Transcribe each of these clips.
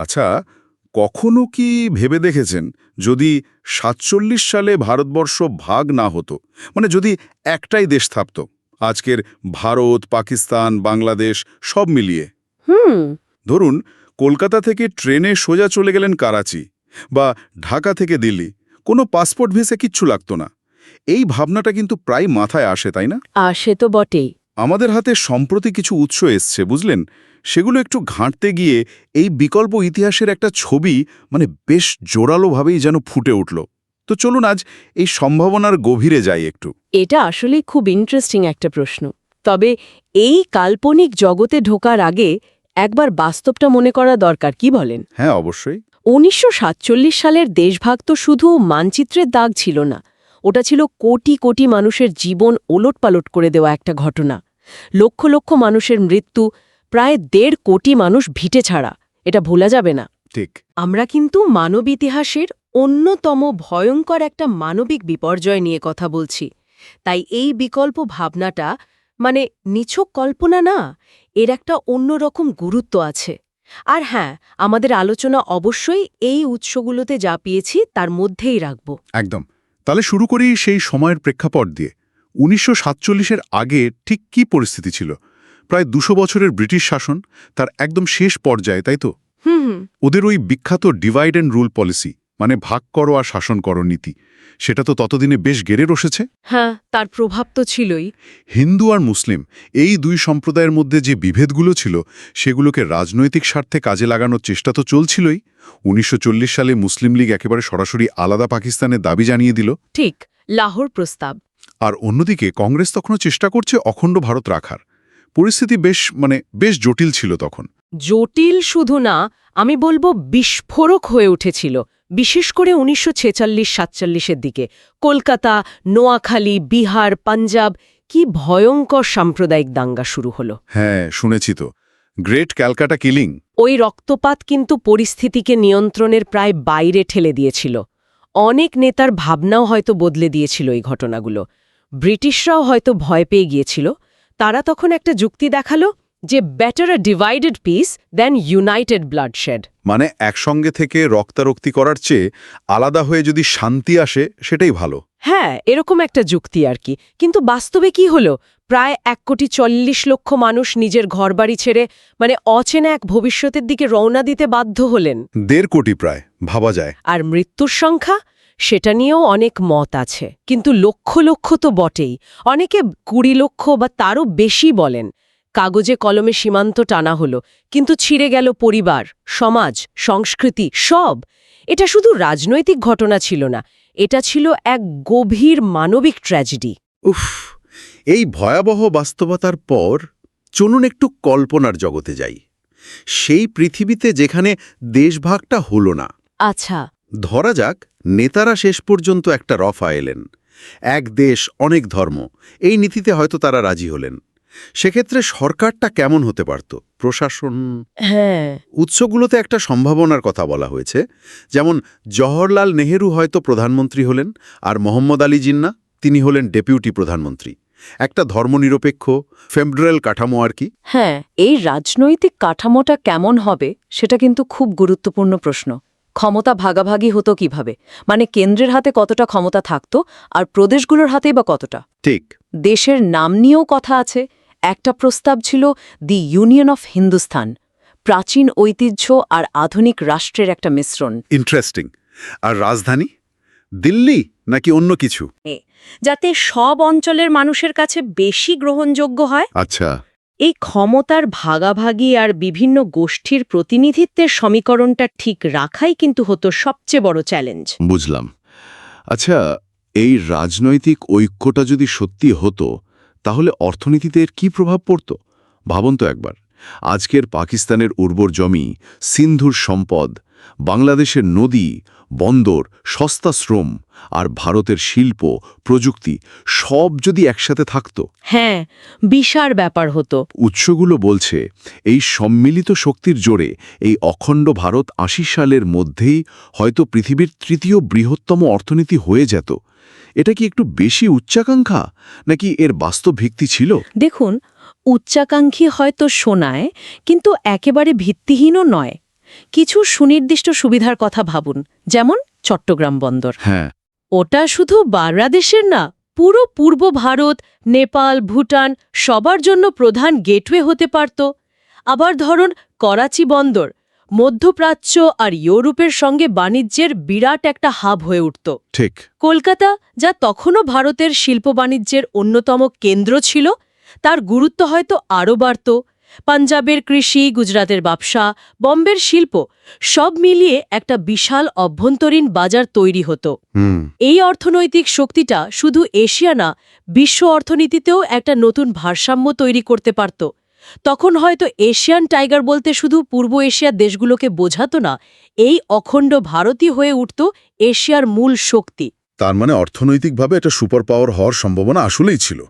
আচ্ছা কখনো কি ভেবে দেখেছেন যদি সাতচল্লিশ সালে ভারতবর্ষ ভাগ না হতো? মানে যদি একটাই দেশ থাকত আজকের ভারত পাকিস্তান বাংলাদেশ সব মিলিয়ে? হুম। ধরুন কলকাতা থেকে ট্রেনে সোজা চলে গেলেন কারাচি বা ঢাকা থেকে দিল্লি কোনো পাসপোর্ট ভিসা কিচ্ছু লাগতো না। এই ভাবনাটা কিন্তু প্রায় মাথায় আসে তাই না? আসে তো বটেই। আমাদের হাতে সম্প্রতি কিছু উৎস এসছে বুঝলেন? সেগুলো একটু ঘাঁটতে গিয়ে এই বিকল্প ইতিহাসের একটা ছবি মানে বেশ জোরালোভাবেই যেন ফুটে উঠল। তো চলুন আজ এই সম্ভাবনার গভীরে যাই একটু। এটা আসলে খুব ইন্টারেস্টিং একটা প্রশ্ন। তবে এই কাল্পনিক জগতে ঢোকার আগে একবার বাস্তবটা মনে করা দরকার কি বলেন? হ্যাঁ অবশ্যই। উনিশশো সাতচল্লিশ সালের দেশভাগ তো শুধু মানচিত্রের দাগ ছিল না ওটা ছিল কোটি কোটি মানুষের জীবন ওলটপালট করে দেওয়া একটা ঘটনা। লক্ষ লক্ষ মানুষের মৃত্যু প্রায় দেড় কোটি মানুষ ভিটে ছাড়া। এটা ভোলা যাবে না। ঠিক। আমরা কিন্তু মানব ইতিহাসের অন্যতম ভয়ঙ্কর একটা মানবিক বিপর্যয় নিয়ে কথা বলছি। তাই এই বিকল্প ভাবনাটা মানে নিছক কল্পনা না এর একটা অন্যরকম গুরুত্ব আছে। আর হ্যাঁ আমাদের আলোচনা অবশ্যই এই উৎসগুলোতে যা পেয়েছি তার মধ্যেই রাখব। একদম। তাহলে শুরু করি সেই সময়ের প্রেক্ষাপট দিয়ে। উনিশশো সাতচল্লিশের আগে ঠিক কি পরিস্থিতি ছিল? প্রায় দুশো বছরের ব্রিটিশ শাসন তার একদম শেষ পর্যায়ে তাই তো? ওদের ওই বিখ্যাত ডিভাইড অ্যান্ড রুল পলিসি মানে ভাগ করো আর শাসন করো নীতি সেটা তো ততদিনে বেশ গেড়ে রসেছে হ্যাঁ তার প্রভাব তো ছিলই। হিন্দু আর মুসলিম এই দুই সম্প্রদায়ের মধ্যে যে বিভেদগুলো ছিল সেগুলোকে রাজনৈতিক স্বার্থে কাজে লাগানোর চেষ্টা তো চলছিলই। উনিশশো চল্লিশ সালে মুসলিম লীগ একেবারে সরাসরি আলাদা পাকিস্তানের দাবি জানিয়ে দিল। ঠিক লাহোর প্রস্তাব। আর অন্যদিকে কংগ্রেস তখনও চেষ্টা করছে অখণ্ড ভারত রাখার। পরিস্থিতি বেশ মানে বেশ জটিল ছিল তখন। জটিল শুধু না আমি বলব বিস্ফোরক হয়ে উঠেছিল বিশেষ করে উনিশশো ছেচল্লিশ সাতচল্লিশের দিকে। কলকাতা নোয়াখালী বিহার পাঞ্জাব কি ভয়ঙ্কর সাম্প্রদায়িক দাঙ্গা শুরু হলো। হ্যাঁ শুনেছি তো। Great Calcutta killing. ওই রক্তপাত কিন্তু পরিস্থিতিকে নিয়ন্ত্রণের প্রায় বাইরে ঠেলে দিয়েছিল। অনেক নেতার ভাবনাও হয়তো বদলে দিয়েছিল এই ঘটনাগুলো। ব্রিটিশরাও হয়তো ভয় পেয়ে গিয়েছিল তারা তখন একটা যুক্তি দেখাল যে better a divided peace than united bloodshed মানে একসঙ্গে থেকে রক্তারক্তি করার চেয়ে আলাদা হয়ে যদি শান্তি আসে সেটাই ভালো। হ্যাঁ এরকম একটা যুক্তি আর কি। কিন্তু বাস্তবে কি হলো? প্রায় এক কোটি চল্লিশ লক্ষ মানুষ নিজের ঘরবাড়ি ছেড়ে মানে অচেনা এক ভবিষ্যতের দিকে রওনা দিতে বাধ্য হলেন। দেড় কোটি প্রায় ভাবা যায়। আর মৃত্যুর সংখ্যা? সেটা নিয়েও অনেক মত আছে। কিন্তু লক্ষ লক্ষ তো বটেই। অনেকে কুড়ি লক্ষ বা তারও বেশি বলেন কাগজে কলমে সীমান্ত টানা হলো কিন্তু ছিঁড়ে গেল পরিবার সমাজ সংস্কৃতি সব। এটা শুধু রাজনৈতিক ঘটনা ছিল না এটা ছিল এক গভীর মানবিক ট্র্যাজেডি। উফ এই ভয়াবহ বাস্তবতার পর চলুন একটু কল্পনার জগতে যাই। সেই পৃথিবীতে যেখানে দেশভাগটা হলো না। আচ্ছা। ধরা যাক নেতারা শেষ পর্যন্ত একটা রফা এলেন। এক দেশ অনেক ধর্ম। এই নীতিতে হয়তো তারা রাজি হলেন। সেক্ষেত্রে সরকারটা কেমন হতে পারত? প্রশাসন? হ্যাঁ। উৎসগুলোতে একটা সম্ভাবনার কথা বলা হয়েছে। যেমন জওহরলাল নেহেরু হয়তো প্রধানমন্ত্রী হলেন আর মোহাম্মদ আলী জিন্না তিনি হলেন ডেপুটি প্রধানমন্ত্রী। একটা ধর্মনিরপেক্ষ ফেমড্রাল কাঠামো আর কি। হ্যাঁ এই রাজনৈতিক কাঠামোটা কেমন হবে সেটা কিন্তু খুব গুরুত্বপূর্ণ প্রশ্ন। ক্ষমতা ভাগাভাগি হতো কীভাবে? মানে কেন্দ্রের হাতে কতটা ক্ষমতা থাকতো আর প্রদেশগুলোর হাতেই বা কতটা? ঠিক। দেশের নাম নিয়েও কথা আছে। একটা প্রস্তাব ছিল দি ইউনিয়ন অফ হিন্দুস্থান প্রাচীন ঐতিহ্য আর আধুনিক রাষ্ট্রের একটা মিশ্রণ। ইন্টারেস্টিং। আর রাজধানী? দিল্লি নাকি অন্য কিছু? যাতে সব অঞ্চলের মানুষের কাছে বেশি গ্রহণযোগ্য হয়? আচ্ছা। এই ক্ষমতার ভাগাভাগি আর বিভিন্ন গোষ্ঠীর প্রতিনিধিত্বের সমীকরণটা ঠিক রাখাই কিন্তু হতো সবচেয়ে বড় চ্যালেঞ্জ বুঝলাম। আচ্ছা এই রাজনৈতিক ঐক্যটা যদি সত্যি হতো, তাহলে অর্থনীতিতে কী প্রভাব পড়ত? ভাবুন তো একবার। আজকের পাকিস্তানের উর্বর জমি, সিন্ধুর সম্পদ, বাংলাদেশের নদী বন্দর সস্তা শ্রম আর ভারতের শিল্প প্রযুক্তি সব যদি একসাথে থাকত। হ্যাঁ বিশার ব্যাপার হতো। উৎসগুলো বলছে এই সম্মিলিত শক্তির জোরে এই অখণ্ড ভারত আশি সালের মধ্যেই হয়তো পৃথিবীর তৃতীয় বৃহত্তম অর্থনীতি হয়ে যেত। এটা কি একটু বেশি উচ্চাকাঙ্ক্ষা নাকি এর বাস্তব ভিত্তি ছিল? দেখুন উচ্চাকাঙ্ক্ষী হয়তো শোনায় কিন্তু একেবারে ভিত্তিহীনও নয়। কিছু সুনির্দিষ্ট সুবিধার কথা ভাবুন যেমন চট্টগ্রাম বন্দর। হ্যাঁ। ওটা শুধু বাংলাদেশের না পুরো পূর্ব ভারত নেপাল ভুটান সবার জন্য প্রধান গেটওয়ে হতে পারত। আবার ধরুন করাচি বন্দর মধ্যপ্রাচ্য আর ইউরোপের সঙ্গে বাণিজ্যের বিরাট একটা হাব হয়ে উঠত। ঠিক। কলকাতা যা তখনও ভারতের শিল্প বাণিজ্যের অন্যতম কেন্দ্র ছিল তার গুরুত্ব হয়তো আরও বাড়ত। পাঞ্জাবের কৃষি গুজরাটের ব্যবসা বম্বের শিল্প সব মিলিয়ে একটা বিশাল অভ্যন্তরীণ বাজার তৈরি হতো। এই অর্থনৈতিক শক্তিটা শুধু এশিয়া না বিশ্ব অর্থনীতিতেও একটা নতুন ভারসাম্য তৈরি করতে পারত। তখন হয়তো এশিয়ান টাইগার বলতে শুধু পূর্ব এশিয়ার দেশগুলোকে বোঝাতো না এই অখণ্ড ভারতই হয়ে উঠত এশিয়ার মূল শক্তি। তার মানে অর্থনৈতিকভাবে একটা সুপার পাওয়ার হওয়ার সম্ভাবনা আসলেই ছিল।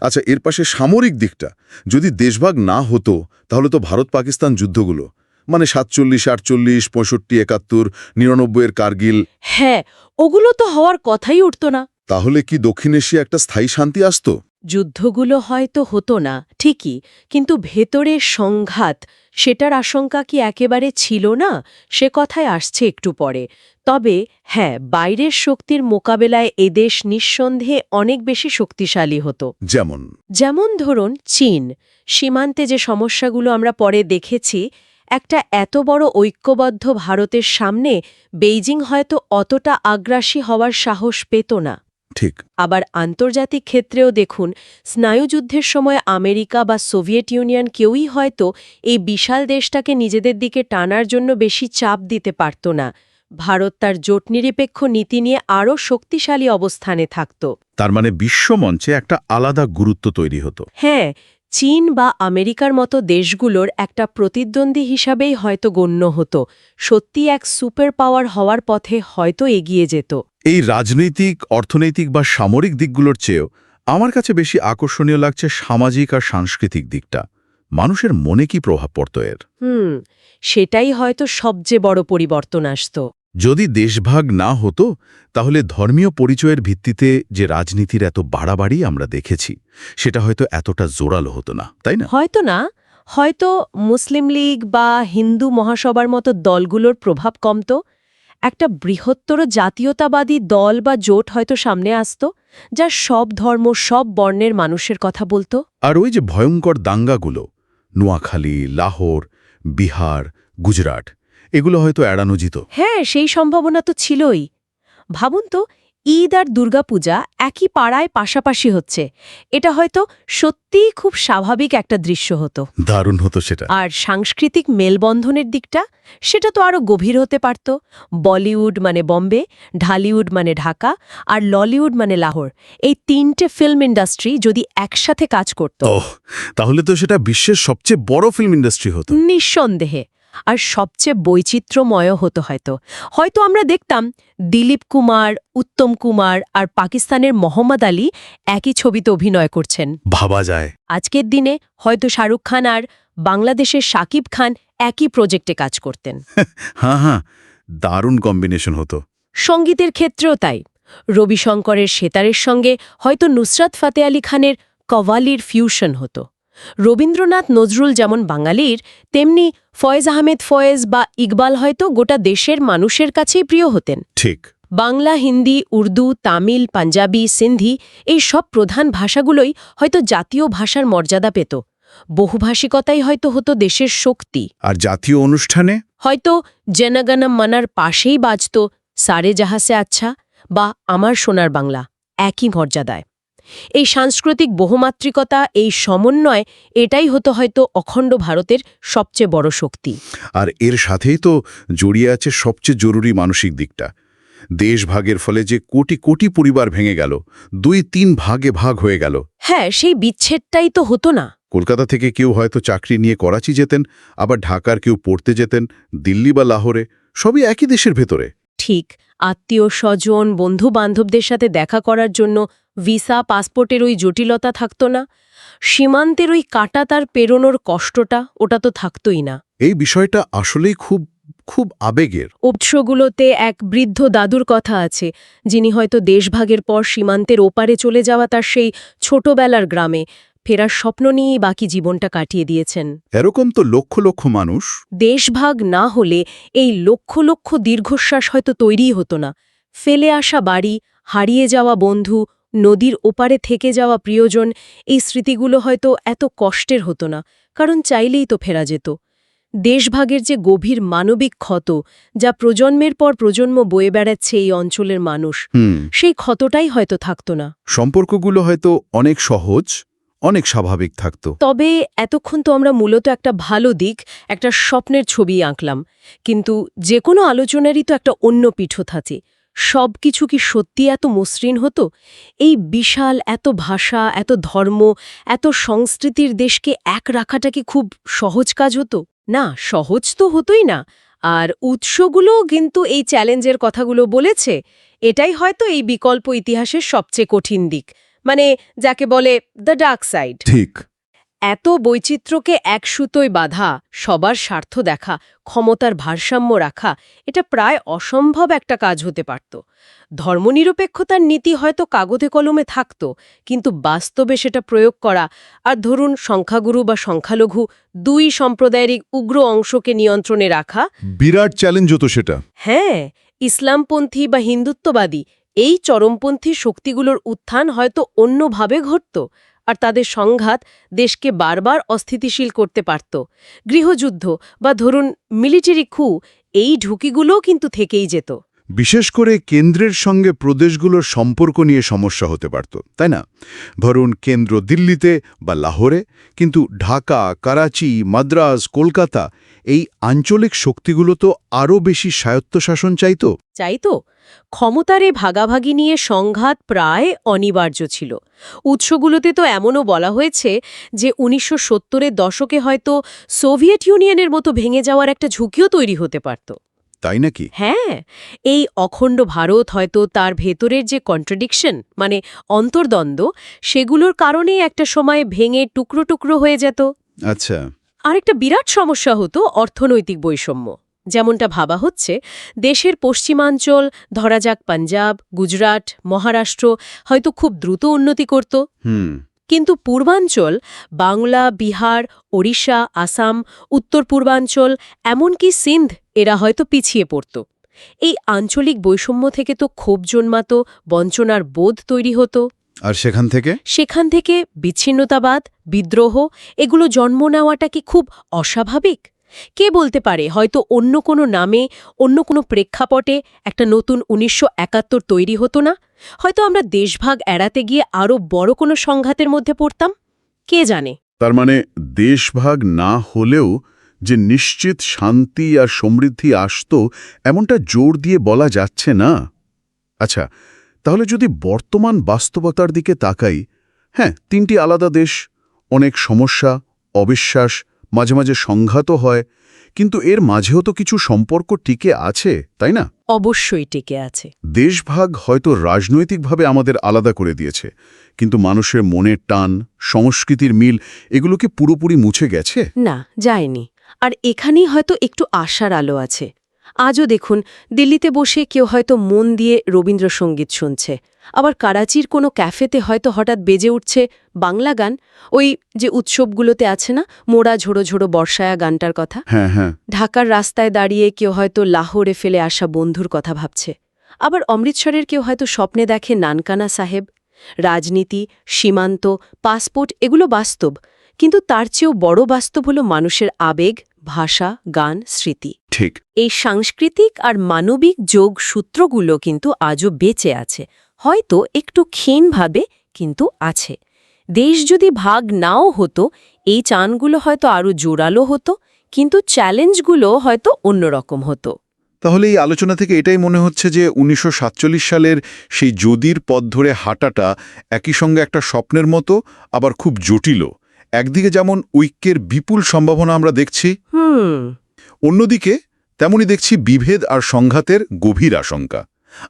আচ্ছা এর পাশে সামরিক দিকটা। যদি দেশভাগ না হতো তাহলে তো ভারত পাকিস্তান যুদ্ধগুলো। মানে সাতচল্লিশ আটচল্লিশ পঁয়ষট্টি একাত্তর নিরানব্বইয়ের কার্গিল। হ্যাঁ ওগুলো তো হওয়ার কথাই উঠত না। তাহলে কি দক্ষিণ এশিয়া একটা স্থায়ী শান্তি আসত? যুদ্ধগুলো হয়তো হতো না ঠিকই কিন্তু ভেতরে সংঘাত সেটার আশঙ্কা কি একেবারে ছিল না? সে কথায় আসছে একটু পরে। তবে হ্যাঁ বাইরের শক্তির মোকাবেলায় এদেশ নিঃসন্দেহে অনেক বেশি শক্তিশালী হতো। যেমন? যেমন ধরুন চীন। সীমান্তে যে সমস্যাগুলো আমরা পরে দেখেছি একটা এত বড় ঐক্যবদ্ধ ভারতের সামনে বেইজিং হয়তো অতটা আগ্রাসী হওয়ার সাহস পেত না। ঠিক। আবার আন্তর্জাতিক ক্ষেত্রেও দেখুন স্নায়ুযুদ্ধের সময় আমেরিকা বা সোভিয়েত ইউনিয়ন কেউই হয়তো এই বিশাল দেশটাকে নিজেদের দিকে টানার জন্য বেশি চাপ দিতে পারত না। ভারত তার জোটনিরপেক্ষ নীতি নিয়ে আরও শক্তিশালী অবস্থানে থাকত। তার মানে বিশ্বমঞ্চে একটা আলাদা গুরুত্ব তৈরি হতো। হ্যাঁ চীন বা আমেরিকার মতো দেশগুলোর একটা প্রতিদ্বন্দ্বী হিসাবেই হয়তো গণ্য হতো। সত্যি এক সুপার পাওয়ার হওয়ার পথে হয়তো এগিয়ে যেত। এই রাজনৈতিক অর্থনৈতিক বা সামরিক দিকগুলোর চেয়েও আমার কাছে বেশি আকর্ষণীয় লাগছে সামাজিক আর সাংস্কৃতিক দিকটা। মানুষের মনে কি প্রভাব পড়ত এর? হুম সেটাই হয়তো সবচেয়ে বড় পরিবর্তন আসত। যদি দেশভাগ না হতো তাহলে ধর্মীয় পরিচয়ের ভিত্তিতে যে রাজনীতির এত বাড়াবাড়ি আমরা দেখেছি সেটা হয়তো এতটা জোরালো হতো না তাই না? হয়তো না। হয়তো মুসলিম লীগ বা হিন্দু মহাসভার মতো দলগুলোর প্রভাব কমত। একটা বৃহত্তর জাতীয়তাবাদী দল বা জোট হয়তো সামনে আসত যা সব ধর্ম সব বর্ণের মানুষের কথা বলতো। আর ওই যে ভয়ঙ্কর দাঙ্গাগুলো নোয়াখালী লাহোর বিহার গুজরাট এগুলো হয়তো এড়ানো যেত। হ্যাঁ সেই সম্ভাবনা তো ছিলই। ভাবুন তো ঈদ আর দুর্গাপূজা একই পাড়ায় পাশাপাশি হচ্ছে। এটা হয়তো সত্যিই খুব স্বাভাবিক একটা দৃশ্য হতো। দারুণ হতো সেটা। আর সাংস্কৃতিক মেলবন্ধনের দিকটা সেটা তো আরও গভীর হতে পারত। বলিউড মানে বম্বে ঢালিউড মানে ঢাকা আর ললিউড মানে লাহোর। এই তিনটে ফিল্ম ইন্ডাস্ট্রি যদি একসাথে কাজ করত। তাহলে তো সেটা বিশ্বের সবচেয়ে বড় ফিল্ম ইন্ডাস্ট্রি হতো। নিঃসন্দেহে। আর সবচেয়ে বৈচিত্র্যময় হতো হয়তো। হয়তো আমরা দেখতাম দিলীপ কুমার উত্তম কুমার আর পাকিস্তানের মোহাম্মদ আলী একই ছবিতে অভিনয় করছেন। ভাবা যায়। আজকের দিনে হয়তো শাহরুখ খান আর বাংলাদেশের সাকিব খান একই প্রজেক্টে কাজ করতেন। হ্যাঁ হ্যাঁ দারুণ কম্বিনেশন হতো। সঙ্গীতের ক্ষেত্রেও তাই। রবিশঙ্করের সেতারের সঙ্গে হয়তো নুসরাত ফাতে আলী খানের কওয়ালির ফিউশন হতো। রবীন্দ্রনাথ নজরুল যেমন বাঙালির তেমনি ফয়েজ আহমেদ ফয়েজ বা ইকবাল হয়তো গোটা দেশের মানুষের কাছেই প্রিয় হতেন। ঠিক। বাংলা হিন্দি উর্দু তামিল পাঞ্জাবি সিন্ধি এই সব প্রধান ভাষাগুলোই হয়তো জাতীয় ভাষার মর্যাদা পেত। বহুভাষিকতাই হয়তো হতো দেশের শক্তি। আর জাতীয় অনুষ্ঠানে? হয়তো জনগণ মানার পাশেই বাজত সারে জাহাসে আচ্ছা বা আমার সোনার বাংলা একই মর্যাদায়। এই সাংস্কৃতিক বহুমাত্রিকতা এই সমন্বয় এটাই হতো হয়তো অখণ্ড ভারতের সবচেয়ে বড় শক্তি। আর এর সাথেই তো জড়িয়ে আছে সবচেয়ে জরুরি মানসিক দিকটা। দেশভাগের ফলে যে কোটি কোটি পরিবার ভেঙে গেল দুই তিন ভাগে ভাগ হয়ে গেল। হ্যাঁ সেই বিচ্ছেদটাই তো হতো না। কলকাতা থেকে কেউ হয়তো চাকরি নিয়ে করাচি যেতেন আবার ঢাকার কেউ পড়তে যেতেন দিল্লি বা লাহোরে সবই একই দেশের ভেতরে। ঠিক। আত্মীয় স্বজন বন্ধু বান্ধবদের সাথে দেখা করার জন্য ভিসা পাসপোর্টের ওই জটিলতা থাকতো না। সীমান্তের ওই কাটা তার পেরোনোর কষ্টটা ওটা তো থাকতোই না। এই বিষয়টা আসলেই খুব খুব আবেগের। উৎসগুলোতে এক বৃদ্ধ দাদুর কথা আছে যিনি হয়তো দেশভাগের পর সীমান্তের ওপারে চলে যাওয়া তার সেই ছোটবেলার গ্রামে। ফেরার স্বপ্ন নিয়েই বাকি জীবনটা কাটিয়ে দিয়েছেন। এরকম তো লক্ষ লক্ষ মানুষ। দেশভাগ না হলে এই লক্ষ লক্ষ দীর্ঘশ্বাস হয়তো তৈরিই হতো না। ফেলে আসা বাড়ি হারিয়ে যাওয়া বন্ধু নদীর ওপারে থেকে যাওয়া প্রিয়জন এই স্মৃতিগুলো হয়তো এত কষ্টের হতো না কারণ চাইলেই তো ফেরা যেত। দেশভাগের যে গভীর মানবিক ক্ষত যা প্রজন্মের পর প্রজন্ম বয়ে বেড়াচ্ছে এই অঞ্চলের মানুষ সেই ক্ষতটাই হয়তো থাকত না। সম্পর্কগুলো হয়তো অনেক সহজ অনেক স্বাভাবিক থাকতো। তবে এতক্ষণ তো আমরা মূলত একটা ভালো দিক, একটা স্বপ্নের ছবি আঁকলাম। কিন্তু যে কোনো আলোচনারই তো একটা অন্য পিঠ থাকে। সব কিছু কি সত্যি এত মসৃণ হতো? এই বিশাল এত ভাষা, এত ধর্ম, এত সংস্কৃতির দেশকে এক রাখাটা কি খুব সহজ কাজ হতো? না, সহজ তো হতোই না। আর উৎসগুলোও কিন্তু এই চ্যালেঞ্জের কথাগুলো বলেছে। এটাই হয়তো এই বিকল্প ইতিহাসের সবচেয়ে কঠিন দিক। মানে যাকে বলে দ্য ডার্ক সাইড ঠিক। এত বৈচিত্র্যকে এক সুতোয় বাঁধা সবার স্বার্থ দেখা ক্ষমতার ভারসাম্য রাখা এটা প্রায় অসম্ভব একটা কাজ হতে পারত। ধর্মনিরপেক্ষতার নীতি হয়তো কাগজে কলমে থাকত কিন্তু বাস্তবে সেটা প্রয়োগ করা আর ধরুন সংখ্যাগুরু বা সংখ্যালঘু দুই সম্প্রদায়েরই উগ্র অংশকে নিয়ন্ত্রণে রাখা। বিরাট চ্যালেঞ্জ হতো সেটা। হ্যাঁ ইসলামপন্থী বা হিন্দুত্ববাদী এই চরমপন্থী শক্তিগুলোর উত্থান হয়তো অন্যভাবে ঘটত আর তাদের সংঘাত দেশকে বারবার অস্থিতিশীল করতে পারত। গৃহযুদ্ধ বা ধরুন মিলিটারি খু এই ঢুকিগুলোও কিন্তু থেকেই যেত। বিশেষ করে কেন্দ্রের সঙ্গে প্রদেশগুলোর সম্পর্ক নিয়ে সমস্যা হতে পারত, তাই না? ধরুন কেন্দ্র দিল্লিতে বা লাহোরে, কিন্তু ঢাকা, করাচি, মাদ্রাজ, কলকাতা এই আঞ্চলিক শক্তিগুলো তো আরও বেশি স্বায়ত্তশাসন চাইতো? চাই তো ক্ষমতারে ভাগাভাগি নিয়ে সংঘাত প্রায় অনিবার্য ছিল। উৎসগুলোতে তো এমনও বলা হয়েছে যে উনিশশো সত্তরের দশকে হয়তো সোভিয়েত ইউনিয়নের মতো ভেঙে যাওয়ার একটা ঝুঁকিও তৈরি হতে পারত। তাই নাকি? হ্যাঁ এই অখণ্ড ভারত হয়তো তার ভেতরের যে কন্ট্রাডিকশন মানে অন্তর্দ্বন্দ্ব সেগুলোর কারণেই একটা সময় ভেঙে টুকরো টুকরো হয়ে যেত। আচ্ছা। আরেকটা বিরাট সমস্যা হতো অর্থনৈতিক বৈষম্য। যেমনটা ভাবা হচ্ছে দেশের পশ্চিমাঞ্চল ধরা যাক পাঞ্জাব গুজরাট মহারাষ্ট্র হয়তো খুব দ্রুত উন্নতি করত। কিন্তু পূর্বাঞ্চল বাংলা বিহার ওড়িশা আসাম উত্তর পূর্বাঞ্চল এমনকি সিন্ধ এরা হয়তো পিছিয়ে পড়ত। এই আঞ্চলিক বৈষম্য থেকে তো ক্ষোভ জন্মাত বঞ্চনার বোধ তৈরি হতো। আর সেখান থেকে? সেখান থেকে বিচ্ছিন্নতাবাদ বিদ্রোহ এগুলো জন্ম নেওয়াটা কি খুব অস্বাভাবিক? কে বলতে পারে হয়তো অন্য কোনো নামে অন্য কোনো প্রেক্ষাপটে একটা নতুন উনিশশো একাত্তর তৈরি হতো না? হয়তো আমরা দেশভাগ এড়াতে গিয়ে আরও বড় কোনো সংঘাতের মধ্যে পড়তাম? কে জানে? তার মানে দেশভাগ না হলেও যে নিশ্চিত শান্তি আর সমৃদ্ধি আসত এমনটা জোর দিয়ে বলা যাচ্ছে না। আচ্ছা তাহলে যদি বর্তমান বাস্তবতার দিকে তাকাই হ্যাঁ তিনটি আলাদা দেশ অনেক সমস্যা অবিশ্বাস মাঝে মাঝে সংঘাতও হয় কিন্তু এর মাঝেও তো কিছু সম্পর্ক টিকে আছে তাই না? অবশ্যই টিকে আছে। দেশভাগ হয়তো রাজনৈতিকভাবে আমাদের আলাদা করে দিয়েছে কিন্তু মানুষের মনের টান সংস্কৃতির মিল এগুলো কি পুরোপুরি মুছে গেছে? না যায়নি। আর এখানেই হয়তো একটু আশার আলো আছে। আজও দেখুন দিল্লিতে বসে কেউ হয়তো মন দিয়ে রবীন্দ্রসঙ্গীত শুনছে। আবার কারাচির কোনো ক্যাফেতে হয়তো হঠাৎ বেজে উঠছে বাংলা গান ওই যে উৎসবগুলোতে আছে না মোড়া ঝোড়ো ঝোড়ো বর্ষায়া গানটার কথা? হ্যাঁ হ্যাঁ। ঢাকার রাস্তায় দাঁড়িয়ে কেউ হয়তো লাহোরে ফেলে আসা বন্ধুর কথা ভাবছে। আবার অমৃতসরের কেউ হয়তো স্বপ্নে দেখে নানকানা সাহেব রাজনীতি সীমান্ত পাসপোর্ট এগুলো বাস্তব। কিন্তু তার চেয়েও বড় বাস্তব হল মানুষের আবেগ ভাষা গান স্মৃতি। ঠিক। এই সাংস্কৃতিক আর মানবিক যোগ সূত্রগুলো কিন্তু আজও বেঁচে আছে। হয়তো একটু ক্ষীণভাবে কিন্তু আছে। দেশ যদি ভাগ নাও হতো এই চানগুলো হয়তো আরও জোরালো হতো কিন্তু চ্যালেঞ্জগুলো হয়তো অন্যরকম হতো। তাহলে এই আলোচনা থেকে এটাই মনে হচ্ছে যে উনিশশো সাতচল্লিশ সালের সেই যদির পথ ধরে হাঁটাটা একই সঙ্গে একটা স্বপ্নের মতো আবার খুব জটিলও। একদিকে যেমন ঐক্যের বিপুল সম্ভাবনা আমরা দেখছি অন্যদিকে তেমনি দেখছি বিভেদ আর সংঘাতের গভীর আশঙ্কা।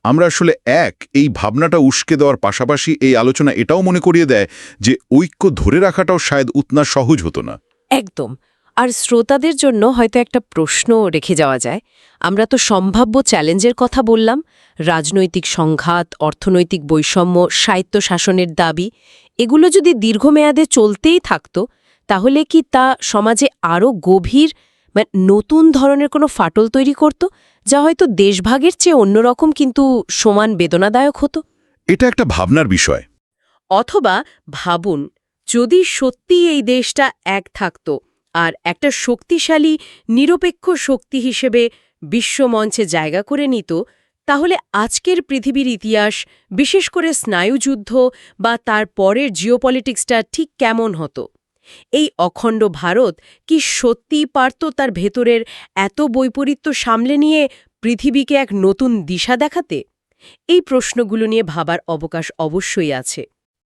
আমরা আসলে এক এই ভাবনাটা উস্কে দেওয়ার পাশাপাশি এই আলোচনা এটাও মনে করিয়ে দেয় যে ঐক্য ধরে রাখাটাও শায়দ উতনা সহজ হতো না। একদম। আর শ্রোতাদের জন্য হয়তো একটা প্রশ্ন রেখে যাওয়া যায়। আমরা তো সম্ভাব্য চ্যালেঞ্জের কথা বললাম রাজনৈতিক সংঘাত অর্থনৈতিক বৈষম্য সাহিত্য শাসনের দাবি এগুলো যদি দীর্ঘমেয়াদে চলতেই থাকত তাহলে কি তা সমাজে আরও গভীর মানে নতুন ধরনের কোনো ফাটল তৈরি করত যা হয়তো দেশভাগের চেয়ে অন্যরকম কিন্তু সমান বেদনাদায়ক হতো? এটা একটা ভাবনার বিষয়। অথবা ভাবুন যদি সত্যি এই দেশটা এক থাকত আর একটা শক্তিশালী নিরপেক্ষ শক্তি হিসেবে বিশ্বমঞ্চে জায়গা করে নিত তাহলে আজকের পৃথিবীর ইতিহাস, বিশেষ করে স্নায়ুযুদ্ধ বা তার পরের জিওপলিটিক্সটা ঠিক কেমন হতো? এই অখণ্ড ভারত কি সত্যিই পারত তার ভেতরের এত বৈপরীত্য সামলে নিয়ে পৃথিবীকে এক নতুন দিশা দেখাতে? এই প্রশ্নগুলো নিয়ে ভাবার অবকাশ অবশ্যই আছে।